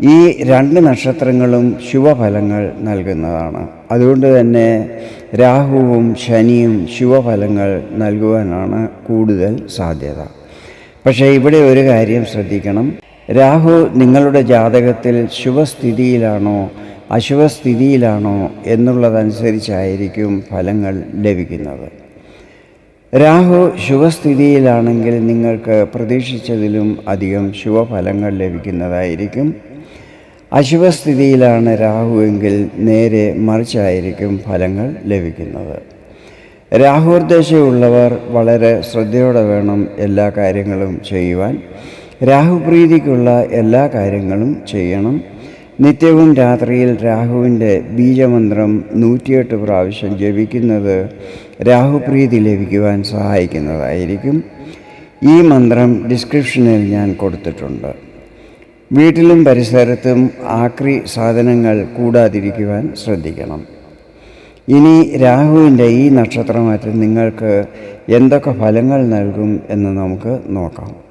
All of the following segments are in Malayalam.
ഈ രണ്ട് നക്ഷത്രങ്ങളും ശുഭഫലങ്ങൾ നൽകുന്നതാണ്. അതുകൊണ്ട് തന്നെ രാഹുവും ശനിയും ശുഭഫലങ്ങൾ നൽകുവാനാണ് കൂടുതൽ സാധ്യത. പക്ഷേ ഇവിടെ ഒരു കാര്യം ശ്രദ്ധിക്കണം. രാഹു നിങ്ങളുടെ ജാതകത്തിൽ ശുഭസ്ഥിതിയിലാണോ അശുഭസ്ഥിതിയിലാണോ എന്നുള്ളതനുസരിച്ചായിരിക്കും ഫലങ്ങൾ ലഭിക്കുന്നത്. രാഹു ശുഭസ്ഥിതിയിലാണെങ്കിൽ നിങ്ങൾക്ക് പ്രതീക്ഷിച്ചതിലും അധികം ശുഭഫലങ്ങൾ ലഭിക്കുന്നതായിരിക്കും. അശുഭസ്ഥിതിയിലാണ് രാഹുവെങ്കിൽ നേരെ മറിച്ചായിരിക്കും ഫലങ്ങൾ ലഭിക്കുന്നത്. രാഹുർദ്ദേശമുള്ളവർ വളരെ ശ്രദ്ധയോടെ വേണം എല്ലാ കാര്യങ്ങളും ചെയ്യുവാൻ. രാഹുപ്രീതിക്കുള്ള എല്ലാ കാര്യങ്ങളും ചെയ്യണം. നിത്യവും രാത്രിയിൽ രാഹുവിന്റെ ബീജമന്ത്രം നൂറ്റിയെട്ട് പ്രാവശ്യം ജപിക്കുന്നത് രാഹുപ്രീതി ലഭിക്കുവാൻ സഹായിക്കുന്നതായിരിക്കും. ഈ മന്ത്രം ഡിസ്ക്രിപ്ഷനിൽ ഞാൻ കൊടുത്തിട്ടുണ്ട്. വീട്ടിലും പരിസരത്തും ആക്രി സാധനങ്ങൾ കൂടാതിരിക്കുവാൻ ശ്രദ്ധിക്കണം. ഇനി രാഹുവിന്റെ ഈ നക്ഷത്രമാറ്റം നിങ്ങൾക്ക് എന്തൊക്കെ ഫലങ്ങൾ നൽകും എന്ന് നമുക്ക് നോക്കാം.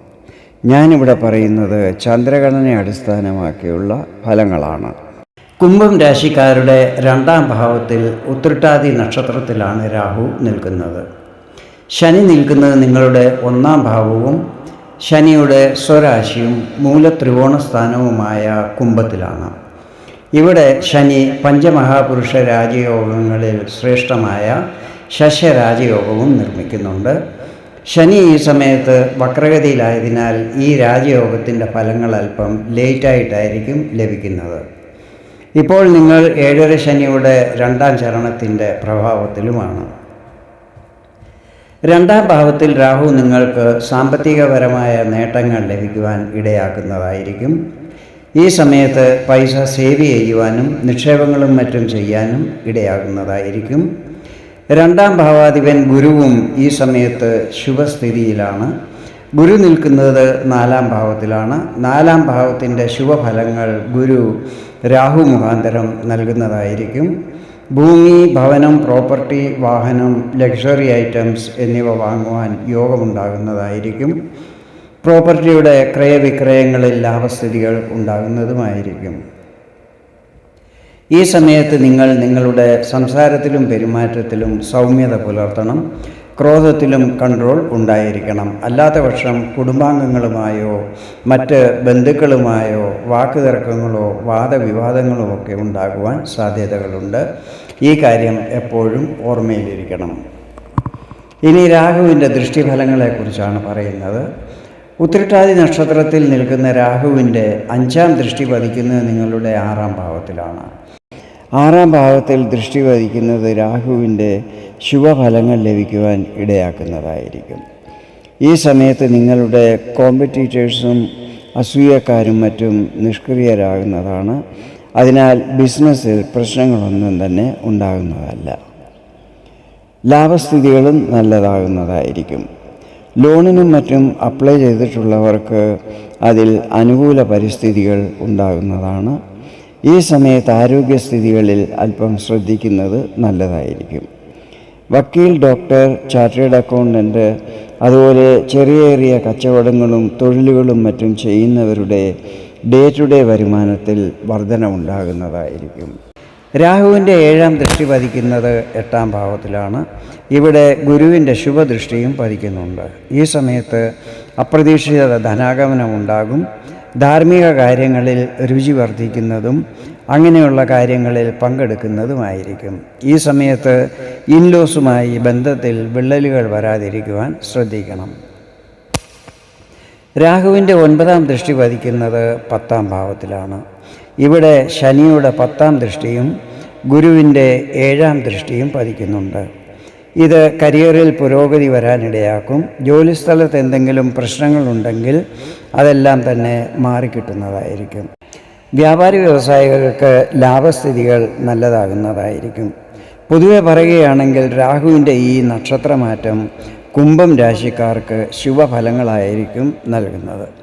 ഞാനിവിടെ പറയുന്നത് ചന്ദ്രഗണനെ അടിസ്ഥാനമാക്കിയുള്ള ഫലങ്ങളാണ്. കുംഭം രാശിക്കാരുടെ രണ്ടാം ഭാവത്തിൽ ഉത്രട്ടാതി നക്ഷത്രത്തിലാണ് രാഹു നിൽക്കുന്നത്. ശനി നിൽക്കുന്നത് നിങ്ങളുടെ ഒന്നാം ഭാവവും ശനിയുടെ സ്വരാശിയും മൂലത്രികോണ സ്ഥാനവുമായ കുംഭത്തിലാണ്. ഇവിടെ ശനി പഞ്ചമഹാപുരുഷ രാജയോഗങ്ങളിൽ ശ്രേഷ്ഠമായ ശശരാജയോഗവും നിർമ്മിക്കുന്നുണ്ട്. ശനി ഈ സമയത്ത് വക്രഗതിയിലായതിനാൽ ഈ രാജയോഗത്തിന്റെ ഫലങ്ങൾ അല്പം ലേറ്റായിട്ടായിരിക്കും ലഭിക്കുന്നത്. ഇപ്പോൾ നിങ്ങൾ ഏഴര ശനിയുടെ രണ്ടാം ചരണത്തിന്റെ പ്രഭാവത്തിലുമാണ്. രണ്ടാം ഭാവത്തിൽ രാഹു നിങ്ങൾക്ക് സാമ്പത്തികപരമായ നേട്ടങ്ങൾ ലഭിക്കുവാൻ ഇടയാക്കുന്നതായിരിക്കും. ഈ സമയത്ത് പൈസ സേവ് ചെയ്യുവാനും നിക്ഷേപങ്ങളും മറ്റും ചെയ്യാനും ഇടയാകുന്നതായിരിക്കും. രണ്ടാം ഭാവാധിപൻ ഗുരുവും ഈ സമയത്ത് ശുഭസ്ഥിതിയിലാണ്. ഗുരു നിൽക്കുന്നത് നാലാം ഭാവത്തിലാണ്. നാലാം ഭാവത്തിന്റെ ശുഭഫലങ്ങൾ ഗുരു രാഹു മുഖാന്തരം നൽകുന്നതായിരിക്കും. ഭൂമി ഭവനം പ്രോപ്പർട്ടി വാഹനം ലക്ഷറി ഐറ്റംസ് എന്നിവ വാങ്ങുവാൻ യോഗമുണ്ടാകുന്നതായിരിക്കും. പ്രോപ്പർട്ടിയുടെ ക്രയവിക്രയങ്ങളിൽ ലാഭസ്ഥിതികൾ ഉണ്ടാകുന്നതുമായിരിക്കും. ഈ സമയത്ത് നിങ്ങൾ നിങ്ങളുടെ സംസാരത്തിലും പെരുമാറ്റത്തിലും സൗമ്യത പുലർത്തണം ക്രോധത്തിലും കൺട്രോൾ ഉണ്ടായിരിക്കണം. അല്ലാത്ത പക്ഷം കുടുംബാംഗങ്ങളുമായോ മറ്റ് ബന്ധുക്കളുമായോ വാക്കുതർക്കങ്ങളോ വാദവിവാദങ്ങളോ ഒക്കെ ഉണ്ടാകുവാൻ സാധ്യതകളുണ്ട്. ഈ കാര്യം എപ്പോഴും ഓർമ്മയിലിരിക്കണം. ഇനി രാഹുവിന്റെ ദൃഷ്ടിഫലങ്ങളെക്കുറിച്ചാണ് പറയുന്നത്. ഉത്രട്ടാതി നക്ഷത്രത്തിൽ നിൽക്കുന്ന രാഹുവിന്റെ അഞ്ചാം ദൃഷ്ടി പതിക്കുന്നത് നിങ്ങളുടെ ആറാം ഭാവത്തിലാണ്. ആറാം ഭാവത്തിൽ ദൃഷ്ടി പതിക്കുന്നത് രാഹുവിന്റെ ശുഭഫലങ്ങൾ ലഭിക്കുവാൻ ഇടയാക്കുന്നതായിരിക്കും. ഈ സമയത്ത് നിങ്ങളുടെ കോമ്പറ്റീറ്റേഴ്സും അസൂയക്കാരും മറ്റും നിഷ്ക്രിയരാകുന്നതാണ്. അതിനാൽ ബിസിനസ്സിൽ പ്രശ്നങ്ങളൊന്നും തന്നെ ഉണ്ടാകുന്നതല്ല. ലാഭസ്ഥിതികളും നല്ലതാകുന്നതായിരിക്കും. ലോണിനും മറ്റും അപ്ലൈ ചെയ്തിട്ടുള്ളവർക്ക് അതിൽ അനുകൂല പരിസ്ഥിതികൾ ഉണ്ടാകുന്നതാണ്. ഈ സമയത്ത് ആരോഗ്യസ്ഥിതികളിൽ അല്പം ശ്രദ്ധിക്കുന്നത് നല്ലതായിരിക്കും. വക്കീൽ ഡോക്ടർ ചാർട്ടേഡ് അക്കൗണ്ടന്റ് അതുപോലെ ചെറിയ ചെറിയ കച്ചവടങ്ങളും തൊഴിലുകളും മറ്റും ചെയ്യുന്നവരുടെ ഡേ ടു ഡേ വരുമാനത്തിൽ വർധനമുണ്ടാകുന്നതായിരിക്കും രാഹുവിന്റെ ഏഴാം ദൃഷ്ടി പതിക്കുന്നത് എട്ടാം ഭാവത്തിലാണ്. ഇവിടെ ഗുരുവിന്റെ ശുഭദൃഷ്ടിയും പതിക്കുന്നുണ്ട്. ഈ സമയത്ത് അപ്രതീക്ഷിത ധനാഗമനം ഉണ്ടാകും ധാർമ്മിക കാര്യങ്ങളിൽ രുചി വർദ്ധിക്കുന്നതും അങ്ങനെയുള്ള കാര്യങ്ങളിൽ പങ്കെടുക്കുന്നതുമായിരിക്കും. ഈ സമയത്ത് ഇൻലോസുമായി ബന്ധത്തിൽ വിള്ളലുകൾ വരാതിരിക്കുവാൻ ശ്രദ്ധിക്കണം. രാഹുവിന്റെ ഒൻപതാം ദൃഷ്ടി പതിക്കുന്നത് പത്താം ഭാവത്തിലാണ്. ഇവിടെ ശനിയുടെ പത്താം ദൃഷ്ടിയും ഗുരുവിന്റെ ഏഴാം ദൃഷ്ടിയും പതിക്കുന്നുണ്ട്. ഇത് കരിയറിൽ പുരോഗതി വരാനിടയാക്കും. ജോലിസ്ഥലത്ത് എന്തെങ്കിലും പ്രശ്നങ്ങളുണ്ടെങ്കിൽ അതെല്ലാം തന്നെ മാറിക്കിട്ടുന്നതായിരിക്കും. വ്യാപാരി വ്യവസായികൾക്ക് ലാഭസ്ഥിതികൾ നല്ലതാകുന്നതായിരിക്കും. പൊതുവെ പറയുകയാണെങ്കിൽ രാഹുവിന്റെ ഈ നക്ഷത്രമാറ്റം കുംഭം രാശിക്കാർക്ക് ശുഭഫലങ്ങളായിരിക്കും നൽകുന്നത്.